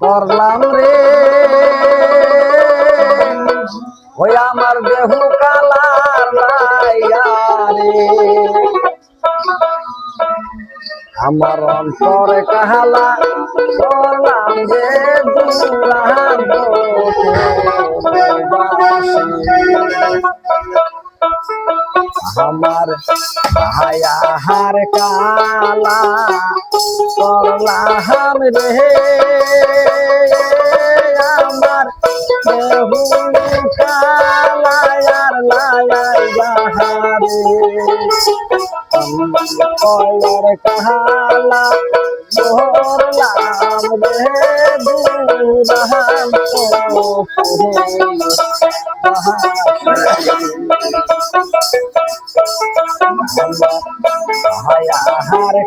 করলাম রে। ওই আমার দেহ কালার রে আমার অন্তরে কাহালা করলাম যে দুরান্ত আমার হায়াহার কালা করলাম রে আমার দেহু কালায়ার লায়ার বাহারে কয়র কাহালা মোহরলাম রে দুরাম হায়াহার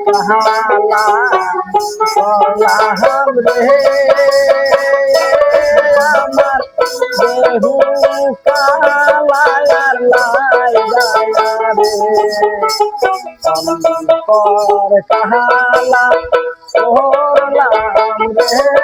কাহালা কলাহাম রে আমার দেহু কালায়ার লাই গায়া রে অন্তর কাহালা ওরলাম রে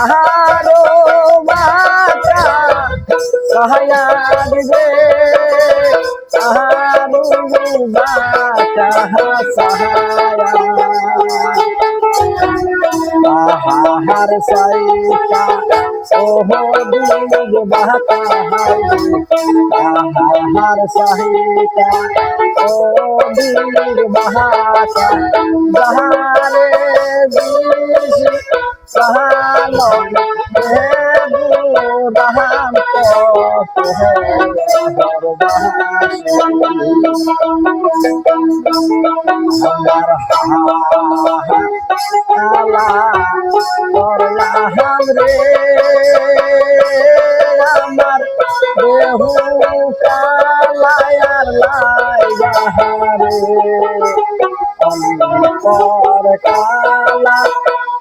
सहारो माता हर सैता ओहो दुर्ग बहता है हर सहिता ओ दुर्ग बहाता बहारे देश হে দুরাহাম তো হে আমার কালা করলাম রে আমার দেহু কালায়ার লাইগারে অন্তর কালা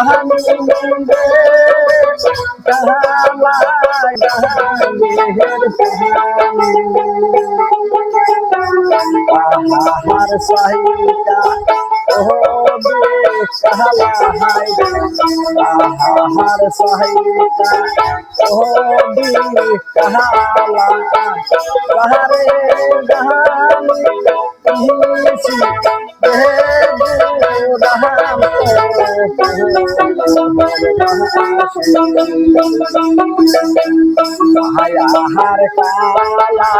গাহাঙ্গে হের আহার সাহিতা ও বেশ কালা হাই আহার সাহিতা ও বেশ কালা কাহারে গাহানি ইহিসি হে দুরাহাম হায়াহার কালা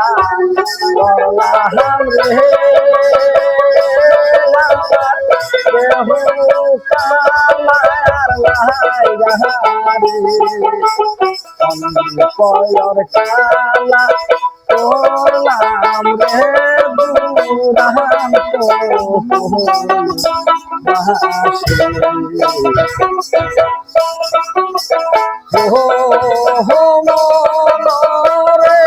করলাহাম রে কালার লাই গাহারি কয়র কালা করলাম রে দুরাহাম তো হো হো মনরে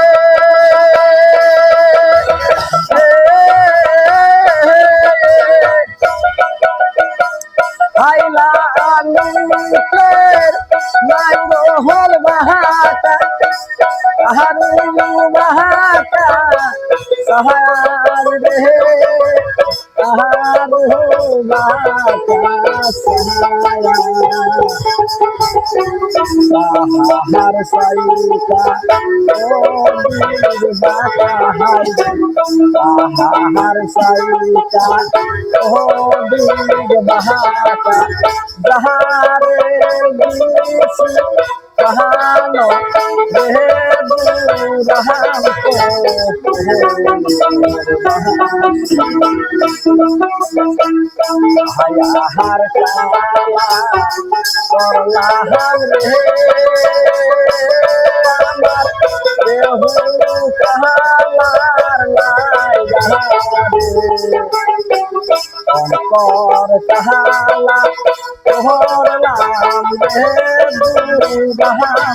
আইলা আনুকের নাইরো তাহার সাইকা ও বীর বাহার তাহার সাইকা ও বীর বাহাকা যাহারে গিয়েছি কহানো রে দুরহাম হায়াহার কালা করলা রে আমার দেহু কাহালার লাই অন্তর কাহালা তোহর নাম রে দুরহাম